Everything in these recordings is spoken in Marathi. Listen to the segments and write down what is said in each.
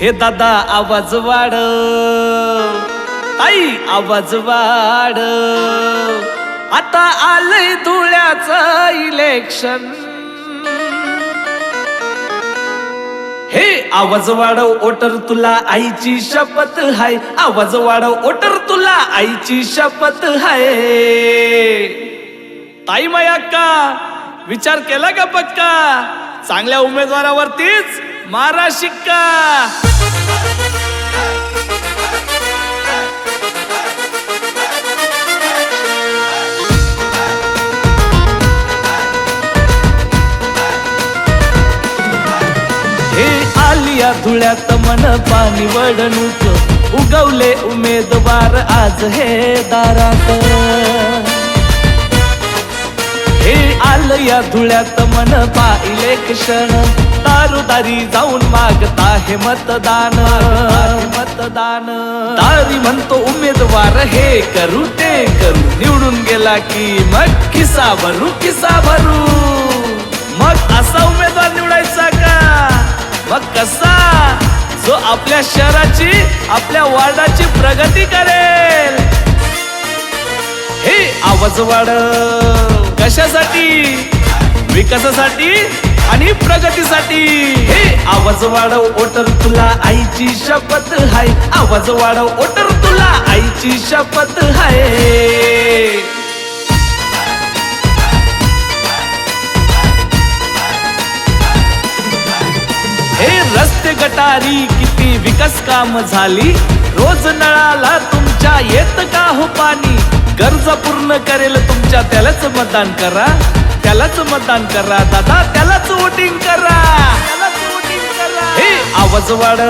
हे दादा आवाज वाढ. ताई आवाज वाढ. आता आलंय धुळ्याचं इलेक्शन हे आवाज वाढव ओटर तुला आईची शपथ हाय. आवाज वाढव ओटर तुला आईची शपथ हाय. ताई माया का? विचार केला का पक्का? चांगल्या उमेदवारावरतीच मारा शिक्का हे आलिया धुळ्यात मन पाणी वडणूक. उगवले उमेदवार आज हे दारात. हे आलया धुळ्यात मन पाहिले क्षण. दारोदारी जाऊन मागता हे मतदान. मतदान. दारी म्हणतो उमेदवार हे करू ते करू. निवडून गेला की मग किसा भरू किसा भरू मग असा उमेदवार निवडायचा का? मग कसा? जो आपल्या शहराची आपल्या वार्डाची प्रगती करेल. हे आवाज वाढ कशासाठी? विकासासाठी? आणि प्रगतीसाठी. हे आवाज वाढव ओटर तुला आईची शपथ हाय. आवाज वाढव ओटर तुला आईची शपथ हाय. हे रस्ते गटारी विकास काम झाली. रोज नळाला तुमच्या येत का हो पाणी? गरजा पूर्ण करेल तुमच्या त्यालाच मतदान करा. त्यालाच मतदान करा दादा त्यालाच वोटिंग करा. करा. हे आवाज वाढ.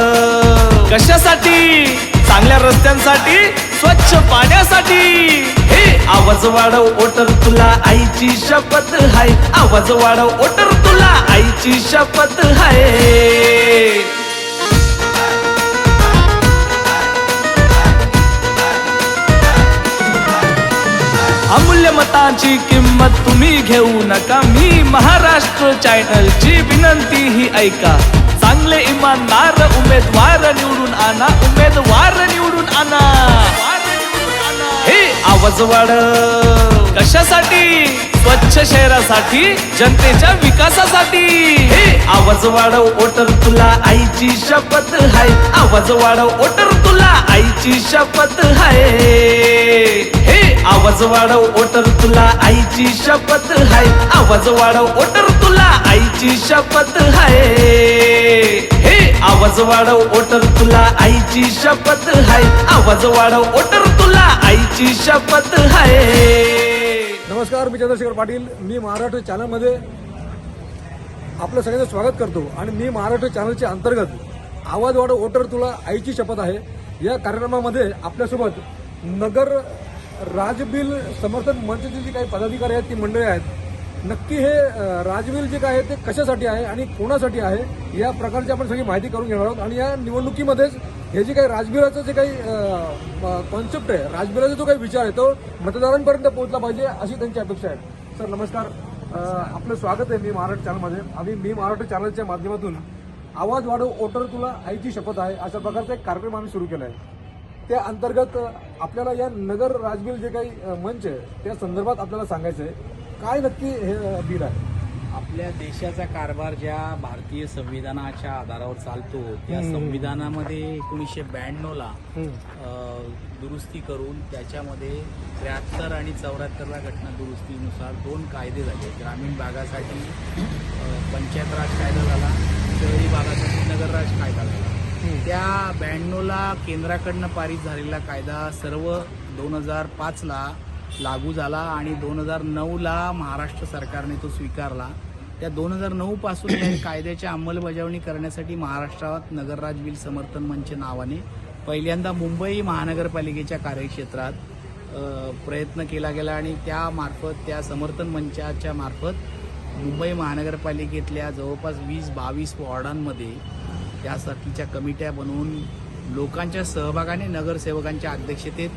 कशासाठी? चांगल्या रस्त्यांसाठी स्वच्छ पाण्यासाठी. हे आवाज वाढव ओटर तुला आईची शपथ हाय आवाज वाढव ओटर तुला आईची शपथ हाय मताची किंमत तुम्ही घेऊ नका. मी महाराष्ट्र चॅनलची विनंती ही ऐका. चांगले इमानदार उमेदवार निवडून आणा. उमेदवार निवडून आणा. हे आवाज वाढ. कशासाठी? स्वच्छ शहरासाठी जनतेच्या विकासासाठी. हे आवाज वाढव ओटर तुला आईची शपथ हाय आवाज वाढव ओटर तुला आईची शपथ हाय हे आवाज वाढव ओटर तुला आईची शपथ हाय आवाज वाढव ओटर तुला आईची शपथ हाय हे आवाज वाढव ओटर तुला आईची शपथ हाय आवाज वाढव ओटर तुला आईची शपथ हाय नमस्कार मी चंद्रशेखर पाटील. मी महाराष्ट्र चॅनलमध्ये आपलं सगळ्यांचं स्वागत करतो आणि मी महाराष्ट्र चॅनलच्या अंतर्गत आवाज वाढव वोटर तुला आईची शपथ आहे. या कार्यक्रमामध्ये आपल्यासोबत नगर राजबिल समर्थन मंचची जी काही पदाधिकारी आहेत ती मंडळी आहेत. नक्की हे राजबिल जे काय आहे ते कशासाठी आहे आणि कोणासाठी आहे या प्रकारची आपण सगळी माहिती करून घेणार आहोत. आणि या निवडणुकीमध्येच हे जे काही राजबिराचं जे काही कॉन्सेप्ट आहे राजबिराचा जो काही विचार आहे तो मतदारांपर्यंत पोहोचला पाहिजे अशी त्यांची अपेक्षा आहे. सर नमस्कार. आपलं स्वागत आहे मी महाराष्ट्र चॅनलमध्ये. आम्ही मी महाराष्ट्र चॅनलच्या माध्यमातून आवाज वाढव ओटर तुला आईची शपथ आहे अशा प्रकारचा एक कार्यक्रम आम्ही सुरू केला आहे. त्या अंतर्गत आपल्याला या नगर राजबिल जे काही मंच आहे त्या संदर्भात आपल्याला सांगायचं आहे काय नक्की हे बिल आहे आपल्या देशाचा कारभार ज्या भारतीय संविधानाच्या आधारावर चालतो त्या. संविधानामध्ये एकोणीसशे ब्याण्णवला. दुरुस्ती करून त्याच्यामध्ये त्र्याहत्तर आणि चौऱ्याहत्तरला घटना दुरुस्तीनुसार दोन कायदे झाले ग्रामीण भागासाठी पंचायत राज कायदा झाला शहरी भागासाठी नगरराज कायदा झाला त्या ब्याण्णवला केंद्राकडनं पारित झालेला कायदा सर्व दोन हजार पाचला लागू झाला आणि दोन हजार नऊला महाराष्ट्र सरकारने तो स्वीकारला. त्या दोन हजार नऊ पासून या कायद्याची अंमलबजावणी करण्यासाठी महाराष्ट्रात नगरराज बिल समर्थन मंच नावाने पहिल्यांदा मुंबई महानगरपालिकेच्या कार्यक्षेत्रात प्रयत्न केला गेला आणि त्या मार्फत त्या समर्थन मंचाच्या मार्फत मुंबई महानगरपालिकेतल्या जवळपास वीस बावीस वॉर्डांमध्ये त्यासाठीच्या कमिट्या बनवून लोकांच्या सहभागाने नगरसेवकांच्या अध्यक्षतेत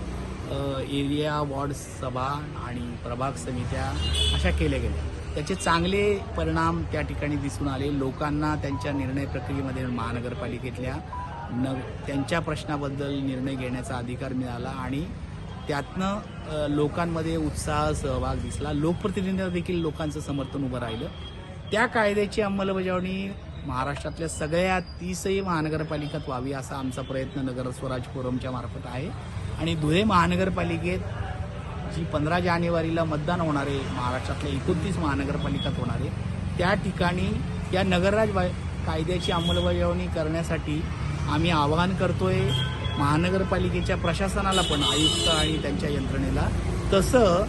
एरिया वॉर्ड सभा आणि प्रभाग समित्या अशा केल्या गेल्या. त्याचे चांगले परिणाम त्या ठिकाणी दिसून आले. लोकांना त्यांच्या निर्णय प्रक्रियेमध्ये महानगरपालिकेतल्या न त्यांच्या प्रश्नाबद्दल निर्णय घेण्याचा अधिकार मिळाला आणि त्यातनं लोकांमध्ये उत्साह सहभाग दिसला. लोकप्रतिनिधींना देखील लोकांचं समर्थन उभं राहिलं. त्या कायद्याची अंमलबजावणी महाराष्ट्रातल्या सगळ्या तीसही महानगरपालिकात व्हावी असा आमचा प्रयत्न नगर स्वराज फोरमच्या मार्फत आहे. आणि धुळे महानगरपालिकेत जी पंधरा जानेवारीला मतदान होणार आहे महाराष्ट्रातल्या एकोणतीस महानगरपालिकात होणार आहे त्या ठिकाणी या नगरराज कायद्याची अंमलबजावणी करण्यासाठी आम्ही आवाहन करतोय. महानगरपालिकेच्या प्रशासनाला पण आयुक्त आणि त्यांच्या यंत्रणेला. तसं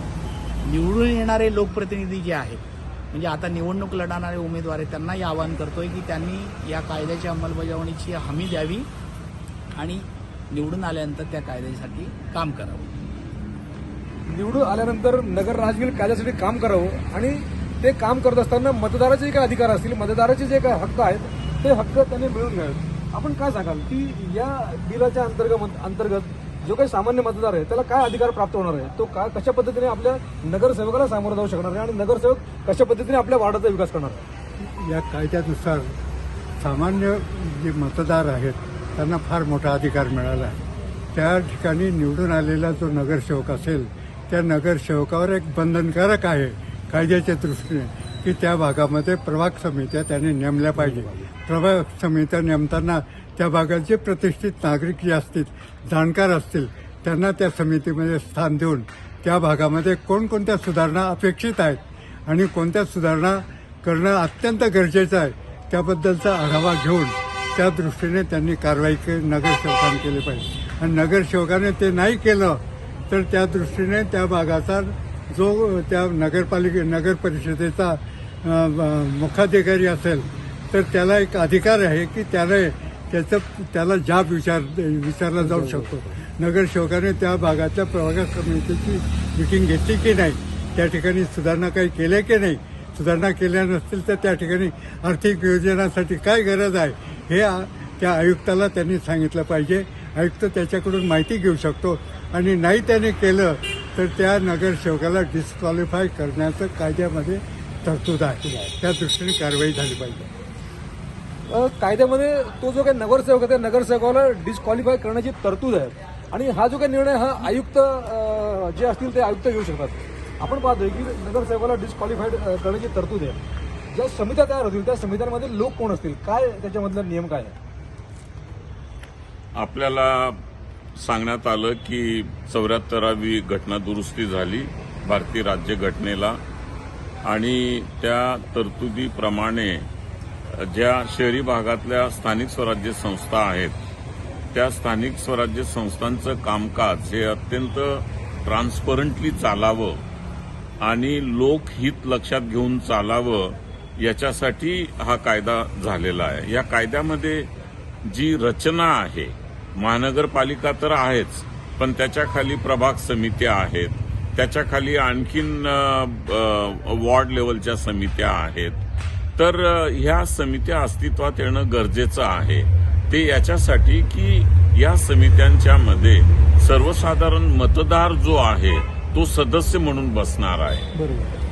निवडून येणारे लोकप्रतिनिधी जे आहेत म्हणजे आता निवडणूक लढणारे उमेदवार आहेत त्यांनाही आवाहन करतोय की त्यांनी या कायद्याच्या अंमलबजावणीची हमी द्यावी आणि निवडून आल्यानंतर त्या कायद्यासाठी काम करावं. निवडून आल्यानंतर नगर राजगीर कायद्यासाठी काम करावं आणि ते काम करत असताना मतदाराचे जे काही अधिकार असतील मतदाराचे जे काही हक्क आहेत ते हक्क त्यांनी मिळून घ्यावेत. आपण काय सांगाल की या बिलाच्या अंतर्गत अंतर्गत जो काही सामान्य मतदार आहे त्याला काय अधिकार प्राप्त होणार आहे? तो काय कशा पद्धतीने आपल्या नगरसेवकाला सामोरं जाऊ शकणार आहे आणि नगरसेवक कशा पद्धतीने आपल्या वार्डाचा विकास करणार आहे? या कायद्यानुसार सामान्य जे मतदार आहेत त्यांना फार मोठा अधिकार मिळाला आहे. त्या ठिकाणी निवडून आलेला जो नगरसेवक असेल त्या नगरसेवकावर एक बंधनकारक आहे कायद्याच्या दृष्टीने की त्या भागामध्ये प्रभाग समित्या त्याने नेमल्या पाहिजे. प्रभाग समित्या नेमताना त्या भागाचे प्रतिष्ठित नागरिक जे असतील जाणकार असतील त्यांना त्या समितीमध्ये स्थान देऊन त्या भागामध्ये कोणकोणत्या सुधारणा अपेक्षित आहेत आणि कोणत्या सुधारणा करणं अत्यंत गरजेचं आहे त्याबद्दलचा आढावा घेऊन त्या दृष्टीने त्यांनी कारवाई के नगरसेवकांनी केली पाहिजे. आणि नगरसेवकाने ते नाही केलं तर त्या दृष्टीने त्या भागाचा जो त्या नगरपालिके नगर परिषदेचा मुखाधिकारी असेल तर त्याला एक अधिकार आहे की त्याला त्याचं त्याला जाब विचार विचारला जाऊ शकतो. नगरसेवकाने त्या भागाच्या प्रभाग समितीची मिटिंग घेतली की नाही? त्या ठिकाणी सुधारणा काही केल्या की नाही? सुधारणा केल्या नसतील तर त्या ठिकाणी आर्थिक योजनासाठी काय गरज आहे? हे त्या आयुक्ताला त्यांनी सांगितलं पाहिजे. आयुक्त त्याच्याकडून माहिती घेऊ शकतो. आणि नाही त्याने केलं तर त्या नगरसेवकाला डिस्क्वालिफाय करण्याचं कायद्यामध्ये तरतूद आहे. त्या दृष्टीने कारवाई झाली पाहिजे. कायद्यामध्ये तो जो काही नगरसेवक आहे त्या नगरसेवकाला डिस्क्वालिफाय करण्याची तरतूद आहे. आणि हा जो काही निर्णय हा आयुक्त जे असतील ते आयुक्त घेऊ शकतात. आपण पाहतोय की नगरसेवकाला डिस्क्वालिफाईड करण्याची तरतूद आहे. ज्या समित्या तयार होतील त्या समित्यांमध्ये लोक कोण असतील? काय त्याच्यामधला नियम काय आहे? आपल्याला सांगण्यात आलं की चौऱ्याहत्तरावी घटना दुरुस्ती झाली भारतीय राज्यघटनेला. आणि त्या तरतुदीप्रमाणे ज्या शहरी भागातल्या स्थानिक स्वराज्य संस्था आहेत त्या स्थानिक स्वराज्य संस्थांचं कामकाज हे अत्यंत ट्रान्सपरंटली चालावं आणि लोकहित लक्षात घेऊन चालावं याच्यासाठी हा कायदा झालेला आहे. या कायद्यामध्ये जी रचना आहे महानगरपालिका तर आहेच पण त्याच्याखाली प्रभाग समित्या आहेत त्याच्याखाली आणखीन वॉर्ड लेवलच्या समित्या आहेत तर ह्या समित्या अस्तित्वात येणं गरजेचं आहे. ते याच्यासाठी की या समित्यांच्या मध्ये सर्वसाधारण मतदार जो आहे तो सदस्य म्हणून बसणार आहे.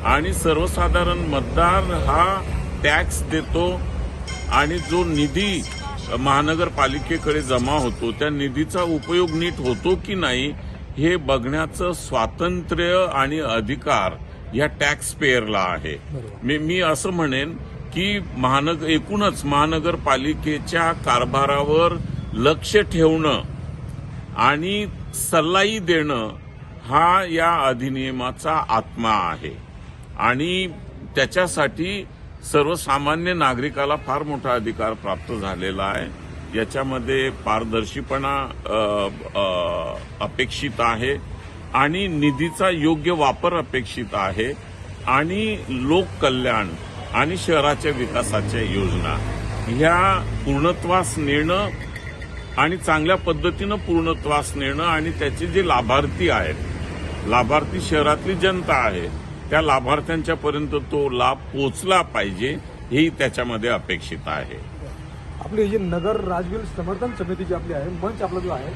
आणि सर्वसाधारण मतदार हा टॅक्स देतो आणि जो निधी महानगरपालिकेकडे जमा होतो त्या निधीचा उपयोग नीट होतो की नाही हे बघण्याचं स्वातंत्र्य आणि अधिकार या टॅक्स पेअरला आहे मी मी असं म्हणेन की महानग एकूणच महानगरपालिकेच्या कारभारावर लक्ष ठेवणं आणि सल्लाई देणं हा या अधिनियमाचा आत्मा आहे. आणि त्याच्यासाठी सर्वसामान्य नागरिकाला फार मोठा अधिकार प्राप्त झालेला आहे. याच्यामध्ये पारदर्शीपणा अपेक्षित आहे आणि निधीचा योग्य वापर अपेक्षित आहे. आणि लोककल्याण आणि शहराच्या विकासाच्या योजना. ह्या पूर्णत्वास नेणं आणि चांगल्या पद्धतीनं पूर्णत्वास नेणं आणि त्याचे जे लाभार्थी आहेत लाभार्थी शहरातली जनता आहे त्या लाभार्थ्यांच्यापर्यंत तो लाभ पोचला पाहिजे ही त्याच्यामध्ये अपेक्षित आहे. आपली जी नगर राजवीर समर्थन समिती जी आपली आहे मंच आपला जो आहे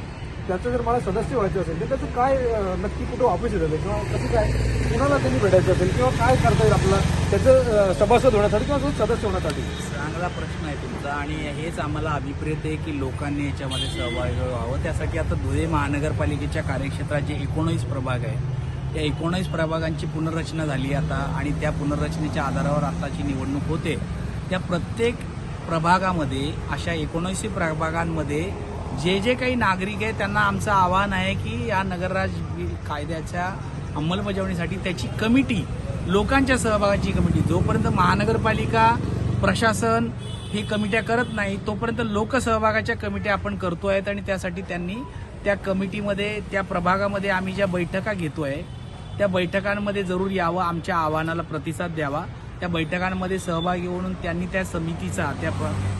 त्याचं जर मला सदस्य व्हायचं असेल तर त्याचं काय नक्की कुठं ऑफिस येतं किंवा कसं काय कुणाला त्यांनी भेटायचं असेल? किंवा काय करता येईल आपला? त्याचं सभासद होण्यासाठी किंवा सदस्य होण्यासाठी? चांगला प्रश्न आहे तुमचा आणि हेच आम्हाला अभिप्रेत आहे की लोकांनी याच्यामध्ये सहभागी व्हावं. त्यासाठी आता धुळे महानगरपालिकेच्या कार्यक्षेत्रात जे एकोणीस प्रभाग आहे त्या एकोणीस प्रभागांची पुनर्रचना झाली आता आणि त्या पुनर्रचनेच्या आधारावर आताची निवडणूक होते. त्या प्रत्येक प्रभागामध्ये अशा एकोणऐंशी प्रभागांमध्ये जे जे काही नागरिक आहे त्यांना आमचं आव्हान आहे की या नगरराज बिल कायद्याच्या अंमलबजावणीसाठी त्याची कमिटी लोकांच्या सहभागाची कमिटी जोपर्यंत महानगरपालिका प्रशासन हे कमिट्या करत नाही तोपर्यंत लोकसहभागाच्या कमिट्या आपण करतो आहेत आणि त्यासाठी त्यांनी त्या कमिटीमध्ये त्या प्रभागामध्ये आम्ही ज्या बैठका घेतो आहे त्या बैठकांमध्ये जरूर यावं आमच्या आव्हानाला प्रतिसाद द्यावा. त्या बैठकांमध्ये सहभागी होऊन त्यांनी त्या समितीचा त्या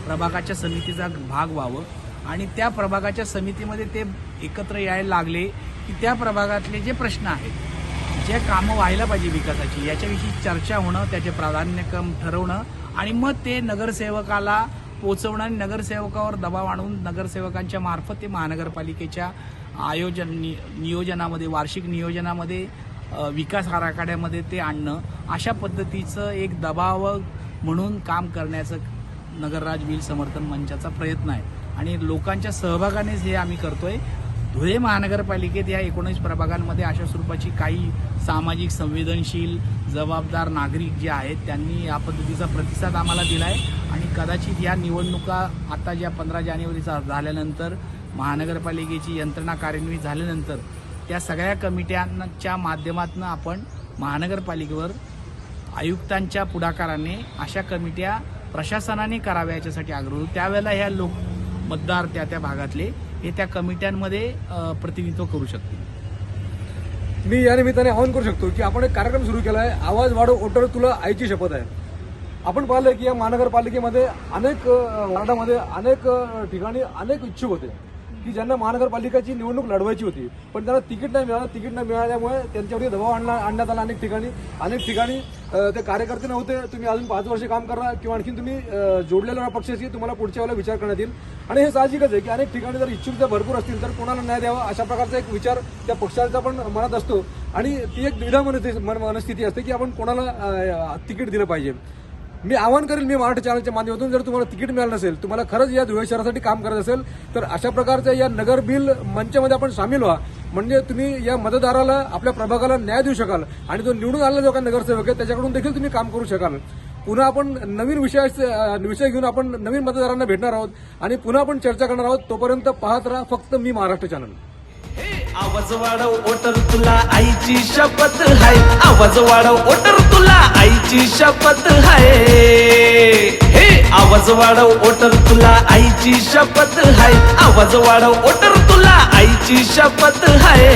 प्रभागाच्या समितीचा भाग व्हावं. आणि त्या प्रभागाच्या समितीमध्ये ते एकत्र यायला लागले की त्या प्रभागातले जे प्रश्न आहेत जे कामं व्हायला पाहिजे विकासाची याच्याविषयी चर्चा होणं त्याचे प्राधान्यक्रम ठरवणं आणि मग ते नगरसेवकाला पोचवणं आणि नगरसेवकावर दबाव आणून नगरसेवकांच्या मार्फत ते महानगरपालिकेच्या आयोजन नि नियोजनामध्ये वार्षिक नियोजनामध्ये विकास आराखड्यामध्ये ते आणणं अशा पद्धतीचं एक दबाव म्हणून काम करण्याचं नगरराज बिल समर्थन मंचाचा प्रयत्न आहे. आणि लोकांच्या सहभागानेच हे आम्ही करतोय. धुळे महानगरपालिकेत या एकोणीस प्रभागांमध्ये अशा स्वरूपाची काही सामाजिक संवेदनशील जबाबदार नागरिक जे आहेत त्यांनी या पद्धतीचा प्रतिसाद आम्हाला दिला आहे आणि कदाचित या निवडणुका आता ज्या पंधरा जानेवारीचा झाल्यानंतर महानगरपालिकेची यंत्रणा कार्यान्वित झाल्यानंतर त्या सगळ्या कमिट्यांच्या माध्यमातून आपण महानगरपालिकेवर आयुक्तांच्या पुढाकाराने अशा कमिट्या प्रशासनाने कराव्या याच्यासाठी आग्रह त्यावेळेला ह्या लोक मतदार त्या त्या भागातले हे त्या कमिट्यांमध्ये प्रतिनिधित्व करू शकतील. मी या निमित्ताने आवाहन करू शकतो की आपण एक कार्यक्रम सुरू केला आहे आवाज वाढव ओटर तुला आईची शपथ आहे. आपण पाहिलं की या महानगरपालिकेमध्ये अनेक वार्डामध्ये अनेक ठिकाणी अनेक इच्छुक होते. की ज्यांना महानगरपालिकेची निवडणूक लढवायची होती पण त्यांना तिकीट नाही मिळालं. तिकीट नाही मिळाल्यामुळे त्यांच्यावरती दबाव आणला आणण्यात आला अनेक ठिकाणी. अनेक ठिकाणी ते कार्यकर्ते नव्हते. तुम्ही अजून पाच वर्ष काम करा किंवा आणखी तुम्ही जोडलेल्या पक्षाशी तुम्हाला पुढच्या वेळेला विचार करण्यात येईल. आणि हे साहजिकच आहे की अनेक ठिकाणी जर इच्छुक जर भरपूर असतील तर कोणाला न्याय द्यावा अशा प्रकारचा एक विचार त्या पक्षाचा पण मनात असतो. आणि ती एक द्विधा मनस्थिती मन- मनस्थिती असते की आपण कोणाला तिकीट दिलं पाहिजे. मी आवाहन करेल मी मराठी चॅनलच्या माध्यमातून जर तुम्हाला तिकीट मिळालं नसेल तुम्हाला खरंच या धुळे शहरासाठी काम करत असेल तर अशा प्रकारच्या या नगर बिल मंचामध्ये आपण सामील व्हा. म्हणजे तुम्ही या मतदाराला आपल्या प्रभागाला न्याय देऊ शकाल आणि जो निवडून आलेला जो काही नगरसेवक आहे त्याच्याकडून देखील तुम्ही काम करू शकाल. पुन्हा आपण नवीन विषया विषय घेऊन आपण नवीन मतदारांना भेटणार आहोत आणि पुन्हा आपण चर्चा करणार आहोत तोपर्यंत पाहत राहा फक्त मी महाराष्ट्र चॅनल. आवाज वाढव ओटर तुला आईची शपथ हाय. आवाज वाढव ओटर तुला आईची शपथ हाय. हे आवाज वाढव ओटर तुला आईची शपथ हाय. आवाज वाढव ओटर तुला आईची शपथ हाय.